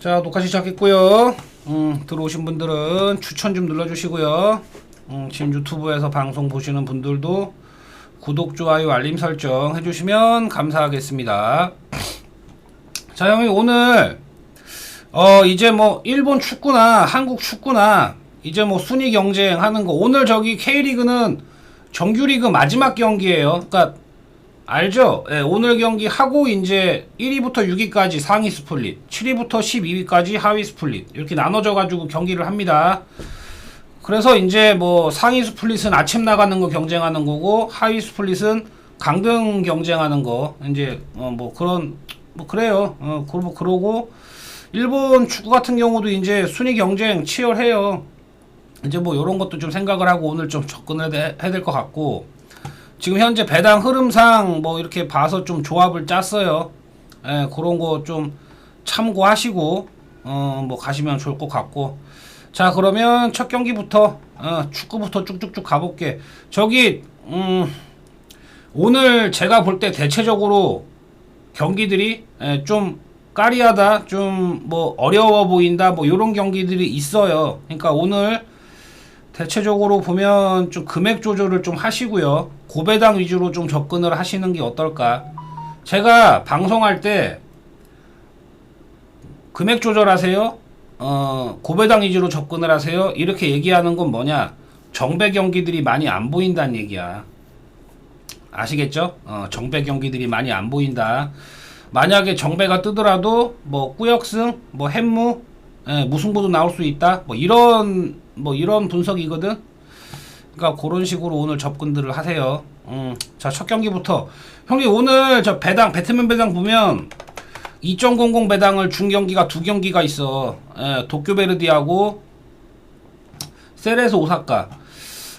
자 녹화 시작했고요. 음, 들어오신 분들은 추천 좀 눌러주시고요. 음, 지금 유튜브에서 방송 보시는 분들도 구독, 좋아요, 알림 설정 해주시면 감사하겠습니다. 자 형님 오늘 어 이제 뭐 일본 축구나 한국 축구나 이제 뭐 순위 경쟁 하는 거 오늘 저기 K리그는 정규리그 마지막 경기예요. 그러니까 알죠? 예, 오늘 경기 하고 이제 1위부터 6위까지 상위 스플릿, 7위부터 12위까지 하위 스플릿 이렇게 나눠져 가지고 경기를 합니다. 그래서 이제 뭐 상위 스플릿은 아침 나가는 거 경쟁하는 거고 하위 스플릿은 강등 경쟁하는 거 이제 어 뭐 그런 뭐 그래요. 어 그- 뭐 그러고 일본 축구 같은 경우도 이제 순위 경쟁 치열해요. 이제 뭐 이런 것도 좀 생각을 하고 오늘 좀 접근을 해- 해야 될 것 같고 지금 현재 배당 흐름상 뭐 이렇게 봐서 좀 조합을 짰어요. 예, 그런 거 좀 참고하시고 어 뭐 가시면 좋을 것 같고 자 그러면 첫 경기부터 어, 축구부터 쭉쭉쭉 가볼게. 저기 음 오늘 제가 볼 때 대체적으로 경기들이 예, 좀 까리하다, 좀 뭐 어려워 보인다, 뭐 이런 경기들이 있어요. 그러니까 오늘 대체적으로 보면 좀 금액 조절을 좀 하시고요. 고배당 위주로 좀 접근을 하시는 게 어떨까? 제가 방송할 때 금액 조절하세요. 어, 고배당 위주로 접근을 하세요. 이렇게 얘기하는 건 뭐냐? 정배 경기들이 많이 안 보인다는 얘기야. 아시겠죠? 어, 정배 경기들이 많이 안 보인다. 만약에 정배가 뜨더라도 뭐 꾸역승, 뭐 햄무, 예, 무승부도 나올 수 있다. 뭐 이런 뭐 이런 분석이거든. 그러니까 그런 식으로 오늘 접근들을 하세요. 음, 자첫 경기부터 형님 오늘 저 배당 배트맨 배당 보면 2.00 배당을 준 경기가 두 경기가 있어. 예, 도쿄베르디하고 세레스 오사카.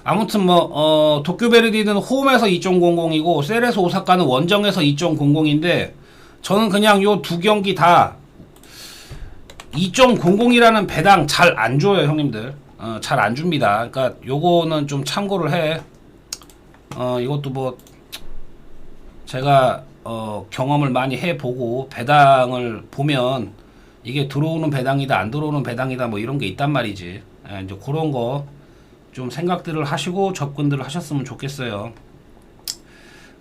아무튼 뭐 어, 도쿄베르디는 홈에서 2.00이고 세레스 오사카는 원정에서 2.00인데 저는 그냥 요 두 경기 다 2.00이라는 배당 잘 안 줘요, 형님들. 어, 잘 안 줍니다. 그러니까 요거는 좀 참고를 해. 어, 이것도 뭐 제가 어, 경험을 많이 해 보고 배당을 보면 이게 들어오는 배당이다, 안 들어오는 배당이다 뭐 이런 게 있단 말이지. 예, 이제 그런 거 좀 생각들을 하시고 접근들을 하셨으면 좋겠어요.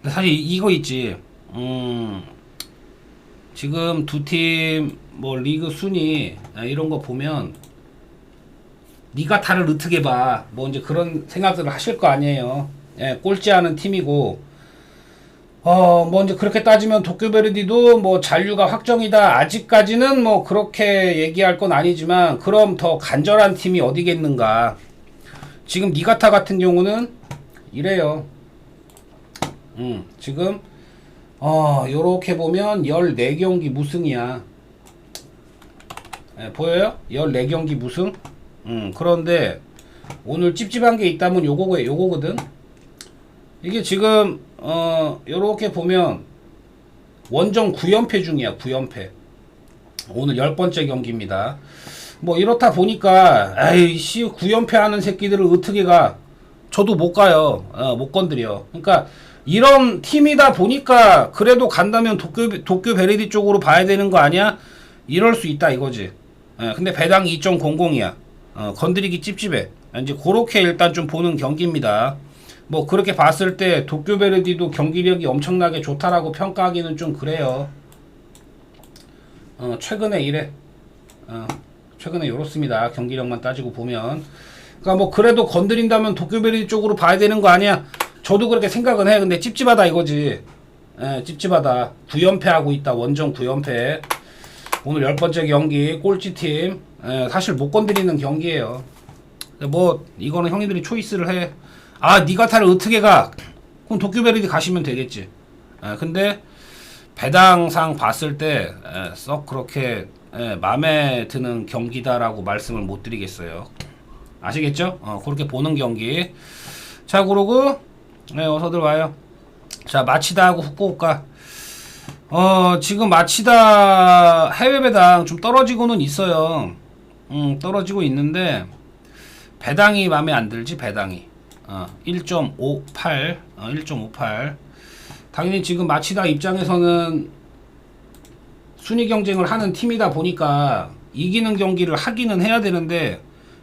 근데 사실 이- 이거 있지. 음. 지금 두 팀 뭐 리그 순위 아, 이런 거 보면 니가 타를 어떻게 봐. 뭐 이제 그런 생각들을 하실 거 아니에요. 예, 꼴찌 하는 팀이고 어, 뭐 이제 그렇게 따지면 도쿄베르디도 뭐 잔류가 확정이다. 아직까지는 뭐 그렇게 얘기할 건 아니지만 그럼 더 간절한 팀이 어디겠는가. 지금 니가타 같은 경우는 이래요. 음, 지금 어, 요렇게 보면 14경기 무승이야. 예, 보여요? 14경기 무승? 음, 그런데 오늘 찝찝한 게 있다면 요거, 요거거든? 이게 지금, 어, 요렇게 보면 원정 9연패 중이야, 9연패. 오늘 10번째 경기입니다. 뭐 이렇다 보니까, 에이씨, 9연패 하는 새끼들을 어떻게 가? 저도 못 가요. 어, 못 건드려. 그러니까 이런 팀이다 보니까 그래도 간다면 도쿄 도쿄 베레디 쪽으로 봐야 되는 거 아니야? 이럴 수 있다 이거지. 예, 근데 배당 2.00이야. 어, 건드리기 찝찝해. 이제 그렇게 일단 좀 보는 경기입니다. 뭐 그렇게 봤을 때 도쿄 베르디도 경기력이 엄청나게 좋다라고 평가하기는 좀 그래요. 어, 최근에 이래. 어, 최근에 이렇습니다. 경기력만 따지고 보면. 그러니까 뭐 그래도 건드린다면 도쿄베리 쪽으로 봐야 되는 거 아니야? 저도 그렇게 생각은 해. 근데 찝찝하다 이거지. 예, 찝찝하다. 9연패 하고 있다. 원정 9연패. 오늘 열 번째 경기 꼴찌팀. 예, 사실 못 건드리는 경기예요. 뭐 이거는 형님들이 초이스를 해. 아, 니가타를 어떻게 가? 그럼 도쿄베리디 가시면 되겠지. 예, 근데 배당상 봤을 때 썩 그렇게 예, 마음에 드는 경기다라고 말씀을 못 드리겠어요. 아시겠죠? 어, 그렇게 보는 경기. 자, 그러고 네, 어서들 와요. 자, 마치다 하고 후쿠오카. 어, 지금 마치다 해외 배당 좀 떨어지고는 있어요. 음, 떨어지고 있는데 배당이 마음에 안 들지, 배당이. 어, 1.58. 어, 1.58. 당연히 지금 마치다 입장에서는 순위 경쟁을 하는 팀이다 보니까 이기는 경기를 하기는 해야 되는데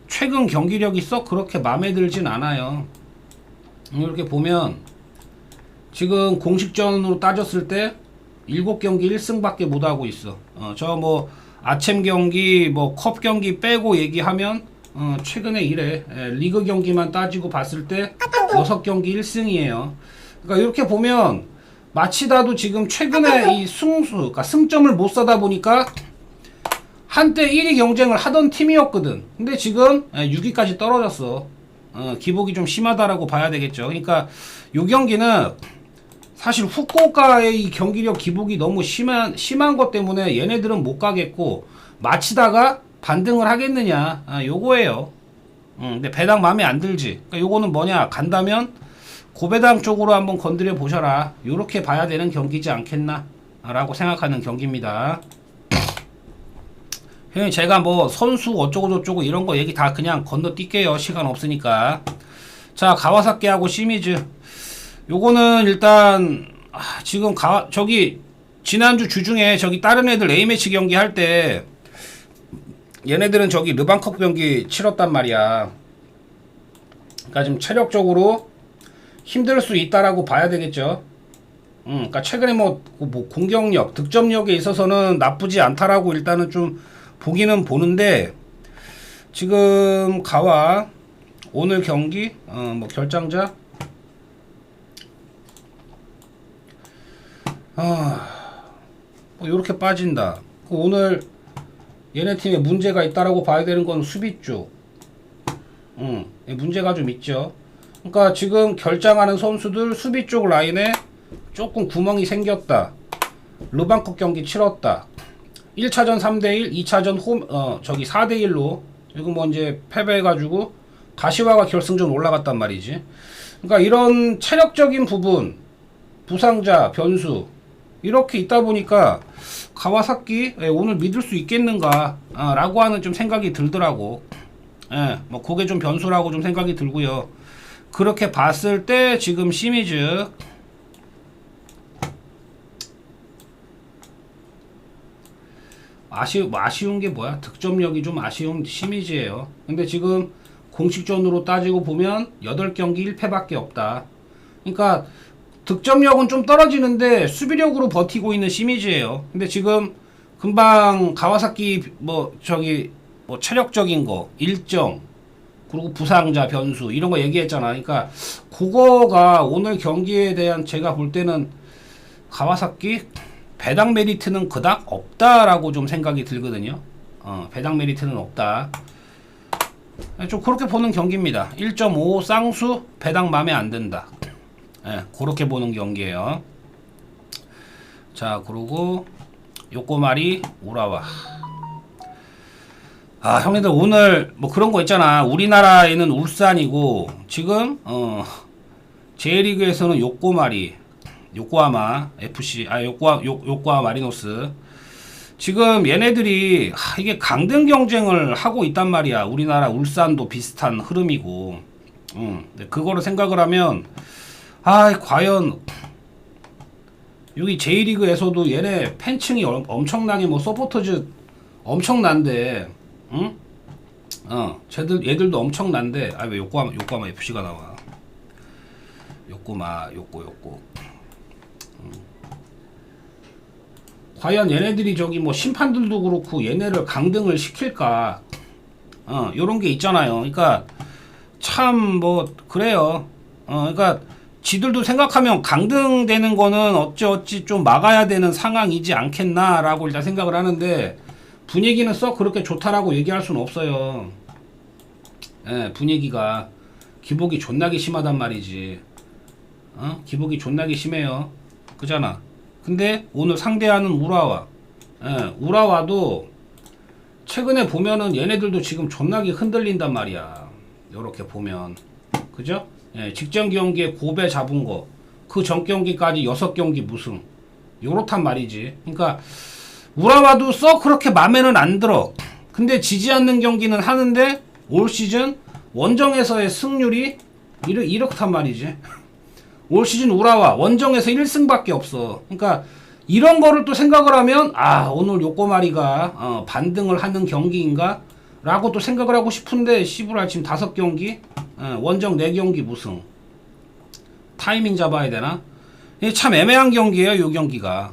최근 경기력이 썩 그렇게 마음에 들진 않아요. 이렇게 보면 지금 공식전으로 따졌을 때 7경기 1승밖에 못 하고 있어. 어, 저뭐 아침 경기 뭐 컵 경기 빼고 얘기하면 어, 최근에 이래 예, 리그 경기만 따지고 봤을 때 6경기 1승이에요. 그러니까 이렇게 보면 마치다도 지금 최근에 이 승수 그러니까 승점을 못 사다 보니까 한때 1위 경쟁을 하던 팀이었거든. 근데 지금 6위까지 떨어졌어. 어, 기복이 좀 심하다라고 봐야 되겠죠. 그러니까 요 경기는 사실 후쿠오카의 이 경기력 기복이 너무 심한 심한 것 때문에 얘네들은 못 가겠고 마치다가 반등을 하겠느냐 아, 요거예요. 음, 근데 배당 마음에 안 들지. 그러니까 요거는 뭐냐 간다면 고배당 쪽으로 한번 건드려 보셔라. 요렇게 봐야 되는 경기지 않겠나라고 생각하는 경기입니다. 형님 제가 뭐 선수 어쩌고 저쩌고 이런 거 얘기 다 그냥 건너뛸게요 시간 없으니까 자 가와사키하고 시미즈 요거는 일단 아, 지금 가 저기 지난주 주중에 저기 다른 애들 A매치 경기 할 때 얘네들은 저기 르방컵 경기 치렀단 말이야. 그러니까 지금 체력적으로 힘들 수 있다라고 봐야 되겠죠. 음, 그러니까 최근에 뭐, 뭐 공격력, 득점력에 있어서는 나쁘지 않다라고 일단은 좀 보기는 보는데 지금 가와 오늘 경기 어, 뭐 결장자 아, 뭐 이렇게 빠진다. 그 오늘 얘네 팀에 문제가 있다라고 봐야 되는 건 수비 쪽. 음, 문제가 좀 있죠. 그러니까 지금 결장하는 선수들 수비 쪽 라인에 조금 구멍이 생겼다. 르방컵 경기 치렀다. 1차전 3대1, 2차전 홈, 어, 저기 4대1로, 이거 뭐 이제 패배해가지고, 가시화가 결승전 올라갔단 말이지. 그러니까 이런 체력적인 부분, 부상자, 변수, 이렇게 있다 보니까, 가와사키, 예, 오늘 믿을 수 있겠는가, 아, 라고 하는 좀 생각이 들더라고. 예, 뭐, 그게 좀 변수라고 좀 생각이 들고요. 그렇게 봤을 때, 지금 시미즈, 아쉬, 아쉬운 게 뭐야? 득점력이 좀 아쉬운 시미즈예요. 근데 지금 공식전으로 따지고 보면 8경기 1패밖에 없다. 그러니까 득점력은 좀 떨어지는데 수비력으로 버티고 있는 시미즈예요. 근데 지금 금방 가와사키 뭐 저기 뭐 체력적인 거 일정 그리고 부상자 변수 이런 거 얘기했잖아. 그러니까 그거가 오늘 경기에 대한 제가 볼 때는 가와사키 배당 메리트는 그닥 없다라고 좀 생각이 들거든요. 어, 배당 메리트는 없다. 좀 그렇게 보는 경기입니다. 1.5 쌍수 배당 마음에 안 든다. 예, 그렇게 보는 경기예요. 자, 그리고 요꼬마리 우라와. 아, 형님들 오늘 뭐 그런 거 있잖아. 우리나라에는 울산이고 지금 어 J리그에서는 요꼬마리 요코하마 FC 아 요코하 요, 요코하 마리노스 지금 얘네들이 하, 이게 강등 경쟁을 하고 있단 말이야. 우리나라 울산도 비슷한 흐름이고, 음, 그거를 생각을 하면 아 과연 여기 J리그에서도 얘네 팬층이 엄- 엄청나게 뭐 서포터즈 엄청난데, 응? 어, 쟤들 얘들도 엄청난데, 아 왜 요코하마 요코하마 FC가 나와? 요코마 요코 요코. 과연 얘네들이 저기 뭐 심판들도 그렇고 얘네를 강등을 시킬까? 어, 요런 게 있잖아요. 그러니까 참 뭐 그래요. 어, 그러니까 지들도 생각하면 강등되는 거는 어찌어찌 좀 막아야 되는 상황이지 않겠나라고 일단 생각을 하는데 분위기는 썩 그렇게 좋다라고 얘기할 수는 없어요. 예, 분위기가 기복이 존나게 심하단 말이지. 어? 기복이 존나게 심해요. 그잖아. 근데 오늘 상대하는 우라와, 예, 우라와도 최근에 보면은 얘네들도 지금 존나게 흔들린단 말이야. 요렇게 보면. 그죠? 예, 직전 경기에 고배 잡은 거, 그 전 경기까지 여섯 경기 무승. 요렇단 말이지. 그러니까, 우라와도 썩 그렇게 맘에는 안 들어. 근데 지지 않는 경기는 하는데, 올 시즌 원정에서의 승률이 이렇, 이렇단 말이지. 올 시즌 우라와 원정에서 1승밖에 없어. 그러니까 이런 거를 또 생각을 하면 아 오늘 요꼬마리가 어, 반등을 하는 경기인가 라고 또 생각을 하고 싶은데 시부랄 지금 다섯 경기 어, 원정 네 경기 무승 타이밍 잡아야 되나 참 애매한 경기예요 요 경기가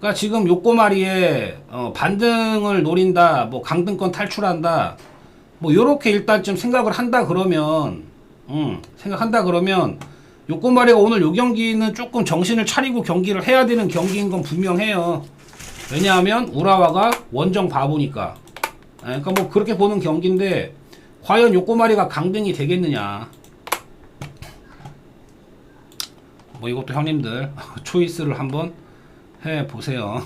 그러니까 지금 요꼬마리에 어, 반등을 노린다 뭐 강등권 탈출한다 뭐 요렇게 일단 좀 생각을 한다 그러면 음, 생각한다 그러면 요꼬마리가 오늘 요 경기는 조금 정신을 차리고 경기를 해야 되는 경기인 건 분명해요. 왜냐하면 우라와가 원정 바보니까. 예, 그러니까 뭐 그렇게 보는 경기인데 과연 요꼬마리가 강등이 되겠느냐. 뭐 이것도 형님들 초이스를 한번 해 보세요.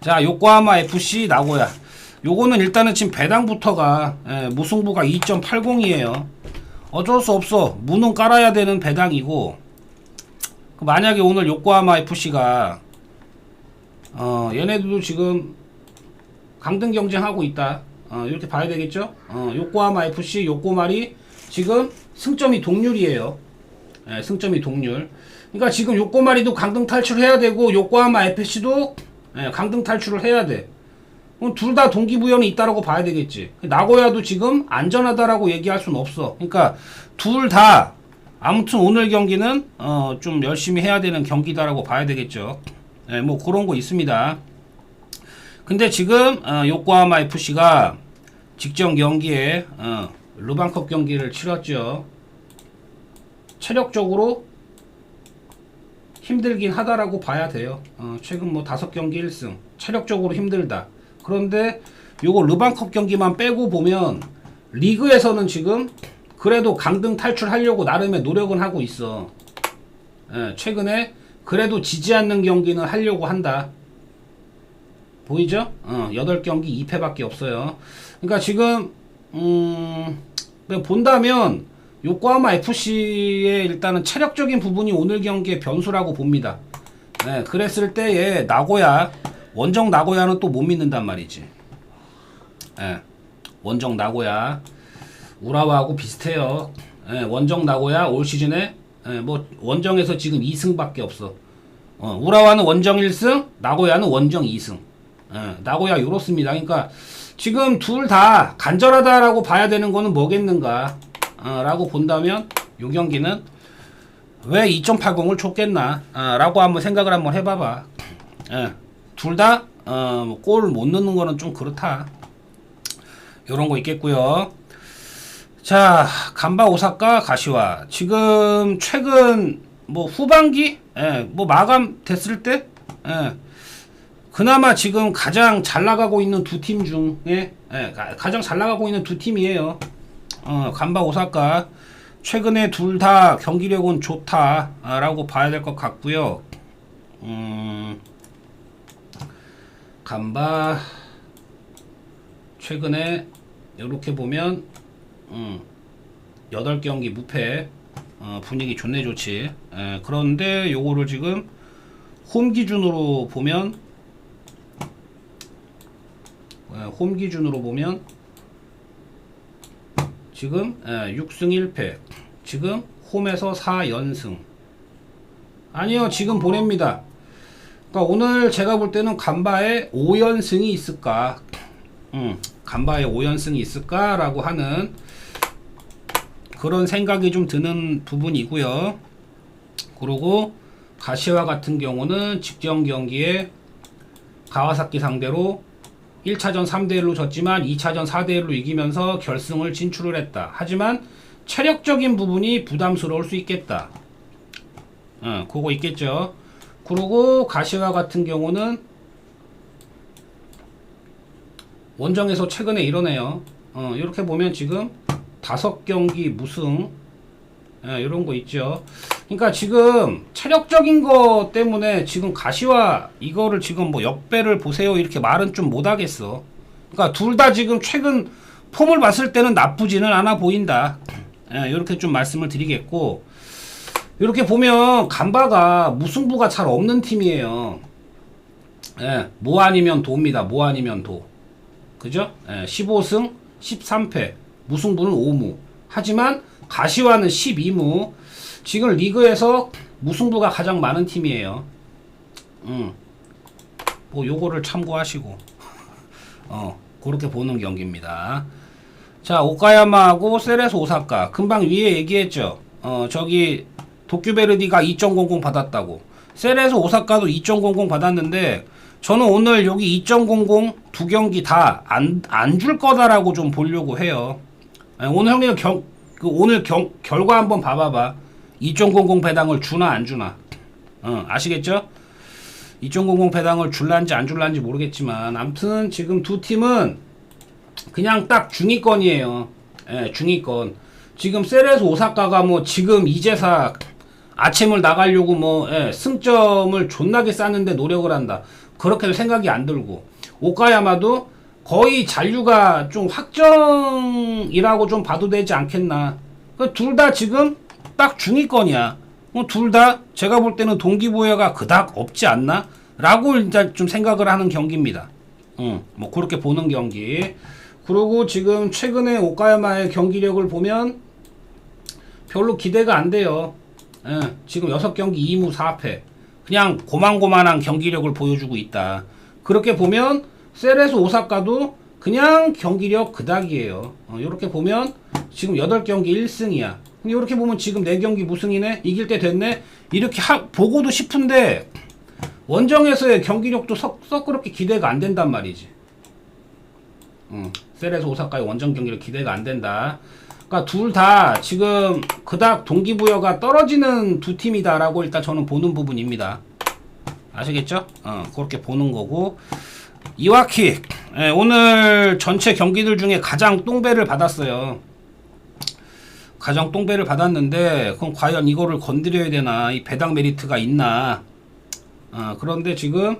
자, 요코하마 FC 나고야. 요거는 일단은 지금 배당부터가 예, 무승부가 2.80이에요. 어쩔 수 없어. 무는 깔아야 되는 배당이고 그 만약에 오늘 요코하마 FC가 어 얘네들도 지금 강등 경쟁하고 있다. 어 이렇게 봐야 되겠죠? 어 요코하마 FC 요코말이 지금 승점이 동률이에요. 예, 승점이 동률. 그러니까 지금 요코마리도 강등 탈출해야 되고 요코하마 FC도 예, 강등 탈출을 해야 돼. 둘다 동기부여는 있다라고 봐야 되겠지. 나고야도 지금 안전하다라고 얘기할 수는 없어. 그러니까 둘 다 아무튼 오늘 경기는 어, 좀 열심히 해야 되는 경기다라고 봐야 되겠죠. 예, 뭐 그런 거 있습니다. 근데 지금 어, 요코하마 FC가 직전 경기에 어, 루방컵 경기를 치렀죠. 체력적으로 힘들긴 하다라고 봐야 돼요. 어, 최근 뭐 다섯 경기 1승. 체력적으로 힘들다. 그런데 요거 르방컵 경기만 빼고 보면 리그에서는 지금 그래도 강등 탈출하려고 나름의 노력은 하고 있어. 예, 최근에 그래도 지지 않는 경기는 하려고 한다. 보이죠? 어, 8경기 2패밖에 없어요. 그러니까 지금 음, 본다면 요코하마 FC의 일단은 체력적인 부분이 오늘 경기의 변수라고 봅니다. 네, 그랬을 때에 나고야 원정 나고야는 또 못 믿는단 말이지. 예. 원정 나고야 우라와하고 비슷해요. 예, 원정 나고야 올 시즌에 예, 뭐 원정에서 지금 2승밖에 없어. 어, 우라와는 원정 1승, 나고야는 원정 2승. 예, 나고야 요렇습니다. 그러니까 지금 둘 다 간절하다라고 봐야 되는 거는 뭐겠는가? 어, 라고 본다면 요 경기는 왜 2.80을 줬겠나? 어, 라고 한번 생각을 한번 해봐봐. 예. 둘다 어, 뭐 골을 못 넣는 거는 좀 그렇다. 요런 거 있겠고요. 자, 간바 오사카 가시와 지금 최근 뭐 후반기 예, 뭐 마감 됐을 때 예, 그나마 지금 가장 잘 나가고 있는 두 팀 중에 예, 가- 가장 잘 나가고 있는 두 팀이에요. 어, 간바 오사카 최근에 둘 다 경기력은 좋다라고 봐야 될 것 같고요. 음, 간바 최근에 이렇게 보면 음, 8경기 무패 어, 분위기 좋네 좋지 에, 그런데 요거를 지금 홈 기준으로 보면 에, 홈 기준으로 보면 지금 에, 6승 1패 지금 홈에서 4연승 아니요 지금 보냅니다 그러니까 오늘 제가 볼 때는 간바에 5연승이 있을까? 음, 간바에 5연승이 있을까 라고 하는 그런 생각이 좀 드는 부분이고요. 그리고 가시와 같은 경우는 직전 경기에 가와사키 상대로 1차전 3대 1로 졌지만 2차전 4대 1로 이기면서 결승을 진출을 했다. 하지만 체력적인 부분이 부담스러울 수 있겠다. 어, 그거 있겠죠. 그리고 가시와 같은 경우는 원정에서 최근에 이러네요. 어, 이렇게 보면 지금 다섯 경기 무승 예, 이런 거 있죠. 그러니까 지금 체력적인 거 때문에 지금 가시와 이거를 지금 뭐 역배를 보세요 이렇게 말은 좀 못하겠어. 그러니까 둘 다 지금 최근 폼을 봤을 때는 나쁘지는 않아 보인다. 예, 이렇게 좀 말씀을 드리겠고 이렇게 보면 간바가 무승부가 잘 없는 팀이에요. 예, 뭐 아니면 도입니다. 뭐 아니면 도. 그죠? 예, 15승 13패. 무승부는 5무. 하지만 가시와는 12무. 지금 리그에서 무승부가 가장 많은 팀이에요. 음. 뭐 요거를 참고하시고 어 그렇게 보는 경기입니다. 자 오카야마하고 세레스 오사카 금방 위에 얘기했죠. 어 저기 도큐베르디가 2.00 받았다고 세레스 오사카도 2.00 받았는데 저는 오늘 여기 2.00 두 경기 다 안 안 줄 거다라고 좀 보려고 해요. 예, 오늘 형님 경, 그 오늘 경, 결과 한번 봐봐봐. 2.00 배당을 주나 안 주나. 어, 아시겠죠? 2.00 배당을 줄란지 안 줄란지 모르겠지만 아무튼 지금 두 팀은 그냥 딱 중위권이에요. 예, 중위권. 지금 세레스 오사카가 뭐 지금 이제사 아침을 나가려고 뭐 예, 승점을 존나게 쌓는데 노력을 한다. 그렇게도 생각이 안 들고 오카야마도 거의 잔류가 좀 확정이라고 좀 봐도 되지 않겠나. 그둘다 지금 딱 중위권이야. 뭐둘다 제가 볼 때는 동기부여가 그닥 없지 않나? 라고 일단 좀 생각을 하는 경기입니다. 응, 뭐 그렇게 보는 경기. 그리고 지금 최근에 오카야마의 경기력을 보면 별로 기대가 안 돼요. 예, 지금 6경기 2무 4패. 그냥 고만고만한 경기력을 보여주고 있다. 그렇게 보면 세레스 오사카도 그냥 경기력 그닥이에요. 어, 이렇게 보면 지금 8경기 1승이야. 이렇게 보면 지금 4경기 무승이네? 이길 때 됐네? 이렇게 하, 보고도 싶은데 원정에서의 경기력도 썩, 썩 그렇게 기대가 안 된단 말이지. 음, 세레스 오사카의 원정 경기력 기대가 안 된다. 그러니까 둘 다 지금 그닥 동기부여가 떨어지는 두 팀이다라고 일단 저는 보는 부분입니다. 아시겠죠? 어, 그렇게 보는 거고 이와키 예, 오늘 전체 경기들 중에 가장 똥배를 받았어요. 가장 똥배를 받았는데 그럼 과연 이거를 건드려야 되나 이 배당 메리트가 있나? 어, 그런데 지금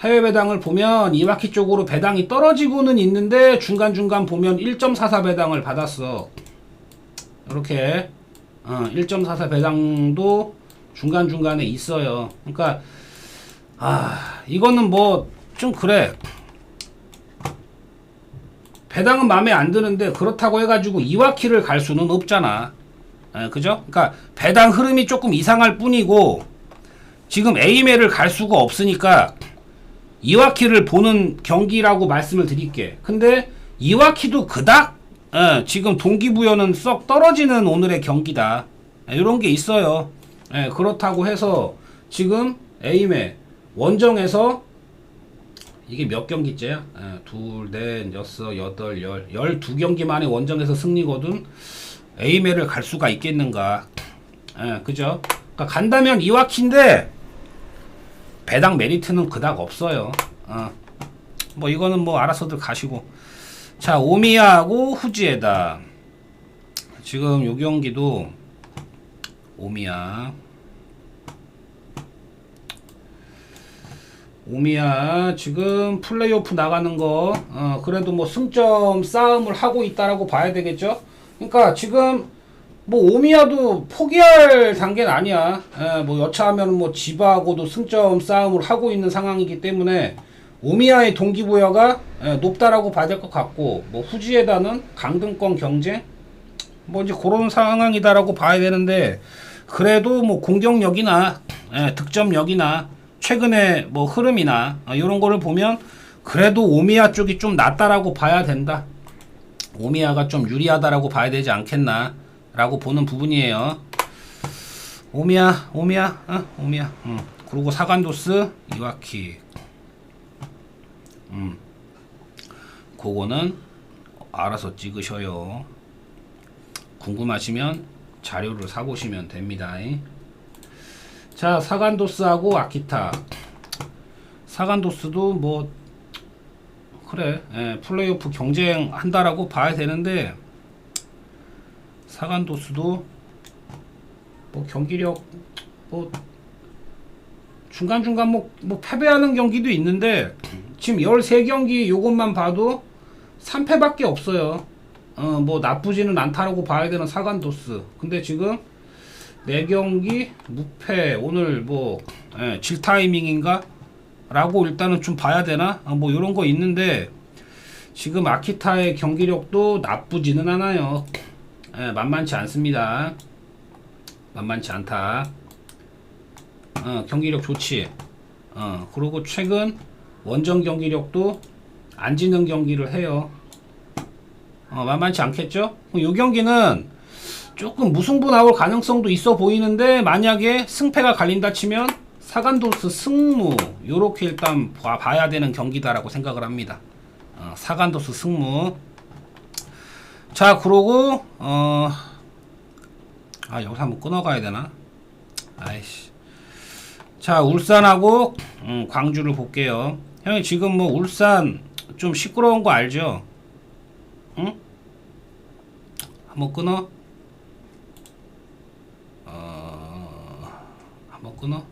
해외 배당을 보면 이와키 쪽으로 배당이 떨어지고는 있는데 중간중간 보면 1.44 배당을 받았어. 이렇게 어, 1.44 배당도 중간중간에 있어요. 그러니까 아 이거는 뭐 좀 그래. 배당은 마음에 안 드는데 그렇다고 해가지고 이와키를 갈 수는 없잖아. 에, 그죠? 그러니까 배당 흐름이 조금 이상할 뿐이고 지금 에이메를 갈 수가 없으니까 이와키를 보는 경기라고 말씀을 드릴게. 근데 이와키도 그닥 예, 지금 동기부여는 썩 떨어지는 오늘의 경기다. 이런 게 있어요. 예, 그렇다고 해서 지금 에임에 원정에서 이게 몇 경기째야? 예, 둘, 넷, 여섯, 여덟, 열, 열두 경기 만에 원정에서 승리거든. 에이메를 갈 수가 있겠는가? 예, 그죠? 그러니까 간다면 이와키인데 배당 메리트는 그닥 없어요. 어. 뭐 이거는 뭐 알아서들 가시고. 자 오미야하고 후지에다. 지금 요 경기도 오미야. 오미야 지금 플레이오프 나가는 거 어, 그래도 뭐 승점 싸움을 하고 있다라고 봐야 되겠죠. 그러니까 지금 뭐 오미야도 포기할 단계는 아니야. 예, 뭐 여차하면 뭐 지바하고도 승점 싸움을 하고 있는 상황이기 때문에 오미야의 동기부여가 예, 높다라고 봐야 될 것 같고 뭐 후지에다는 강등권 경쟁 뭐 이제 그런 상황이다라고 봐야 되는데 그래도 뭐 공격력이나 예, 득점력이나 최근에 뭐 흐름이나 어, 이런 거를 보면 그래도 오미야 쪽이 좀 낫다라고 봐야 된다. 오미야가 좀 유리하다라고 봐야 되지 않겠나. 라고 보는 부분이에요. 오미야, 오미야, 어? 오미야. 음. 그리고 사간도스, 이와키. 음. 그거는 알아서 찍으셔요. 궁금하시면 자료를 사보시면 됩니다. 자, 사간도스하고 아키타. 사간도스도 뭐, 그래, 예, 플레이오프 경쟁한다라고 봐야 되는데, 사간도스도 뭐 경기력 뭐 중간중간 뭐, 뭐 패배하는 경기도 있는데 지금 13경기 요것만 봐도 3패밖에 없어요. 어, 뭐 나쁘지는 않다라고 봐야 되는 사간도스. 근데 지금 4경기 무패 오늘 뭐 예, 질 타이밍인가? 라고 일단은 좀 봐야 되나? 어, 뭐 이런 거 있는데 지금 아키타의 경기력도 나쁘지는 않아요. 예, 만만치 않습니다. 만만치 않다. 어, 경기력 좋지. 어, 그리고 최근 원정 경기력도 안 지는 경기를 해요. 어, 만만치 않겠죠? 이 경기는 조금 무승부 나올 가능성도 있어 보이는데 만약에 승패가 갈린다 치면 사간도스 승무 요렇게 일단 봐, 봐야 되는 경기다라고 생각을 합니다. 어, 사간도스 승무 자 그러고 어, 아 여기서 한번 끊어가야 되나? 아이씨 자 울산하고 음, 광주를 볼게요 형이 지금 뭐 울산 좀 시끄러운 거 알죠? 응? 한번 끊어 어... 한번 끊어